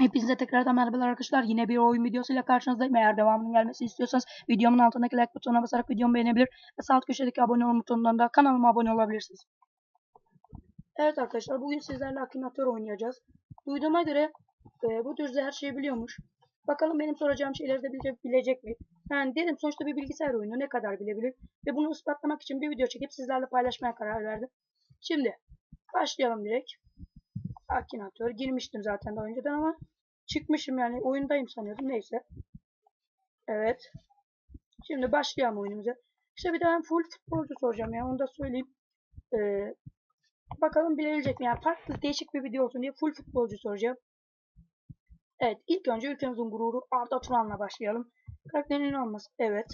Hepinize tekrardan merhabalar arkadaşlar. Yine bir oyun videosuyla karşınızdayım. Eğer devamının gelmesini istiyorsanız videomun altındaki like butonuna basarak videomu beğenebilir ve sağ alt köşedeki abone ol butonundan da kanalıma abone olabilirsiniz. Evet arkadaşlar bugün sizlerle Akinator oynayacağız. Duyduğuma göre e, bu dürzü her şeyi biliyormuş. Bakalım benim soracağım şeyleri de bilecek mi? Yani dedim sonuçta bir bilgisayar oyunu ne kadar bilebilir? Ve bunu ispatlamak için bir video çekip sizlerle paylaşmaya karar verdim. Şimdi başlayalım direkt. Akinator girmiştim zaten daha önceden ama çıkmışım yani oyundayım sanıyordum neyse. Evet. Şimdi başlayalım oyunumuza. İşte bir daha full futbolcu soracağım ya onu da söyleyeyim. Ee, bakalım bilebilecek mi? Yani farklı değişik bir video olsun diye full futbolcu soracağım. Evet ilk önce ülkemizin gururu Arda Turan'la başlayalım. Karakterinin olması evet.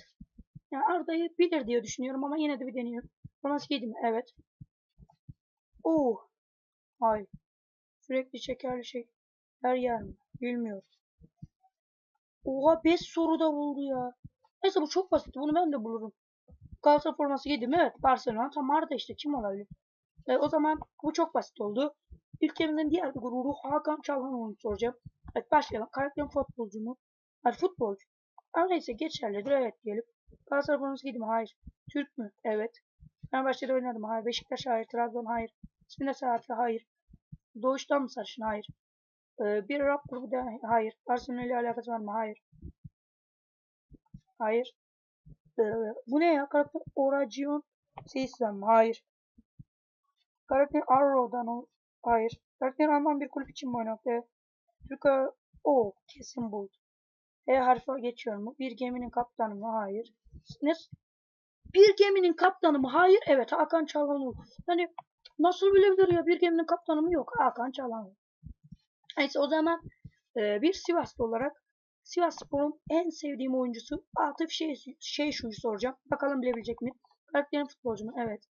Yani Arda'yı bilir diye düşünüyorum ama yine de bir deniyorum. Forması giydi mi? Evet. Oo. Hayır. Sürekli şekerli şey. Her yer mi? Bilmiyorum. Oha 5 soruda buldu ya. Neyse bu çok basit. Bunu ben de bulurum. Galatasaray forması giydim. Evet. Barcelona tam Arda işte. Kim olabilir? E, o zaman bu çok basit oldu. Ülkemizin diğer bir gururu Hakan Çalhanoğlu'nu soracağım. Evet başlayalım. Karakterim futbolcu mu? Hayır futbolcu. Ama neyse geçerlidir. Evet diyelim. Galatasaray forması giydim. Hayır. Türk mü? Evet. Fenerbahçe'de oynadım. Hayır. Beşiktaş hayır. Trabzon hayır. İsminde saatli hayır. Doğuştan mı sarışın? Hayır. Ee, bir rap grubu da hayır. İle alakası var mı? Hayır. Hayır. Ee, bu ne ya? Karakter Oracion Seis'den mi? Hayır. Karakter Arrow'dan o. Hayır. Karakter Alman bir kulüp için mi oynadı? Türk o kesin buldu. E harfi geçiyor mu? Bir geminin kaptanı mı? Hayır. Ne? Bir geminin kaptanı mı? Hayır. Evet Hakan Çalhanoğlu. Hani nasıl bilebilir ya? Bir geminin kaptanı mı? Yok. Hakan Çalhanoğlu. Neyse o zaman e, bir Sivaslı olarak Sivas Spor'un en sevdiğim oyuncusu Atıf şey, şey şuyu soracağım. Bakalım bilebilecek mi? Karakterin futbolcu mu? Evet.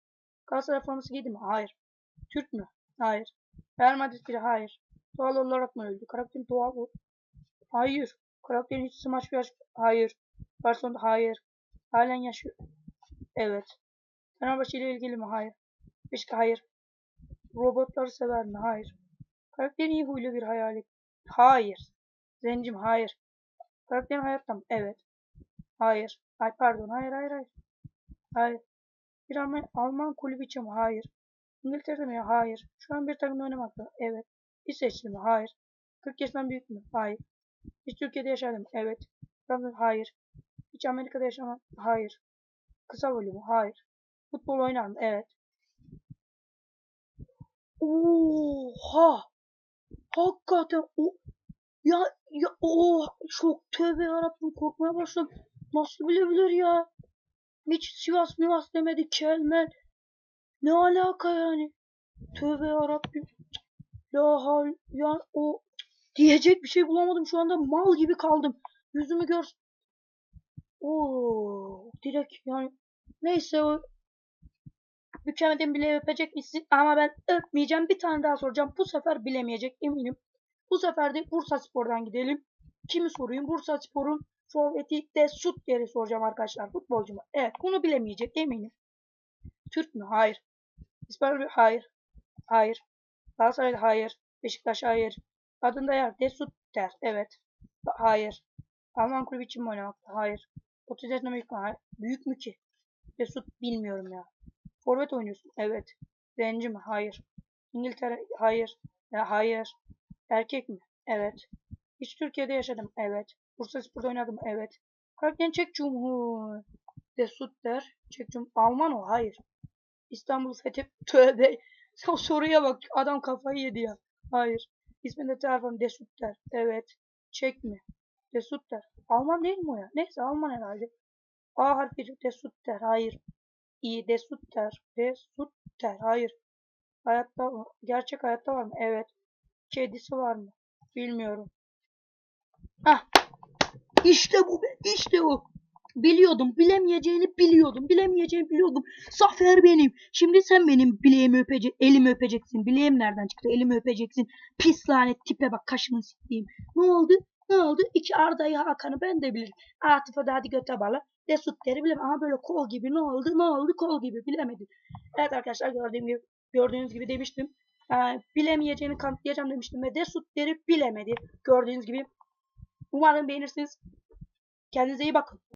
Galatasaray forması giydi mi? Hayır. Türk mü? Hayır. Real Madrid biri? Hayır. Doğal olarak mı öldü? Karakterin doğal mı? Hayır. Karakterin hiç smaç bir Hayır. Barcelona hayır. Halen yaşıyor. Evet. Fenerbahçe ile ilgili mi? Hayır. Beşiktaş hayır. Robotları sever mi? Hayır. Karakterin iyi huylu bir hayalet. Hayır. Zencim hayır. Karakterin hayatta mı? Evet. Hayır. Ay pardon. Hayır hayır hayır. Hayır. Bir Alman, Alman kulübü için mi? Hayır. İngiltere'de mi? Hayır. Şu an bir takımda oynamakta. Evet. İsveçli mi? Hayır. 40 yaşından büyük mü? Hayır. Hiç Türkiye'de yaşadım mı? Evet. Hayır. Hiç Amerika'da yaşamam? Hayır. Kısa boylu mu? Hayır. Futbol oynar mı? Evet. Oha! Hakikaten o ya ya o çok tövbe yarabbim korkmaya başladım. Nasıl bilebilir ya? Hiç Sivas Mivas demedi kelme. Ne alaka yani? Tövbe yarabbim. La hal ya o diyecek bir şey bulamadım şu anda mal gibi kaldım. Yüzümü gör. Oo direkt yani neyse Bükemeden bile öpecek misin? Ama ben öpmeyeceğim. Bir tane daha soracağım. Bu sefer bilemeyecek eminim. Bu sefer de Bursa Spor'dan gidelim. Kimi sorayım? Bursa Spor'un forveti de şut yeri soracağım arkadaşlar. Futbolcu mu? Evet bunu bilemeyecek eminim. Türk mü? Hayır. İspanyol Hayır. Hayır. Galatasaray hayır. Beşiktaş hayır. Adında yer. Desut der. Evet. Hayır. Alman kulübü için mi oynamakta? Hayır. 30 yaşında büyük mü? Hayır. Büyük mü ki? Desut bilmiyorum ya. Forvet oynuyorsun. Evet. Zenci mi? Hayır. İngiltere? Hayır. Ya, hayır. Erkek mi? Evet. Hiç Türkiye'de yaşadım. Evet. Bursa Spor'da oynadım. Evet. Karakterin Çek Cumhur. De Sutter. Çek Cumhur. Alman o. Hayır. İstanbul Fethi. Tövbe. O soruya bak. Adam kafayı yedi ya. Hayır. İsminde tarafım De Sutter. Evet. Çek mi? De Sutter. Alman değil mi o ya? Neyse Alman herhalde. A harfi De Sutter. Hayır. İyi de Sutter. De Sutter. Hayır. Hayatta mı? Gerçek hayatta var mı? Evet. Kedisi var mı? Bilmiyorum. Ah. İşte bu be. İşte o. Biliyordum. Bilemeyeceğini biliyordum. Bilemeyeceğini biliyordum. Zafer benim. Şimdi sen benim bileğimi öpecek, elimi öpeceksin. Bileğim nereden çıktı? Elimi öpeceksin. Pis lanet tipe bak kaşımı siktiğim. Ne oldu? Ne oldu? İki Arda'yı Hakan'ı ben de bilirim. Atıf'a da hadi göte bala. Desutleri bilemem ama böyle kol gibi ne oldu? Ne oldu? Kol gibi bilemedim. Evet arkadaşlar gördüğüm gibi gördüğünüz gibi demiştim. Yani bilemeyeceğini kanıtlayacağım demiştim ve Desutleri bilemedi. Gördüğünüz gibi. Umarım beğenirsiniz. Kendinize iyi bakın.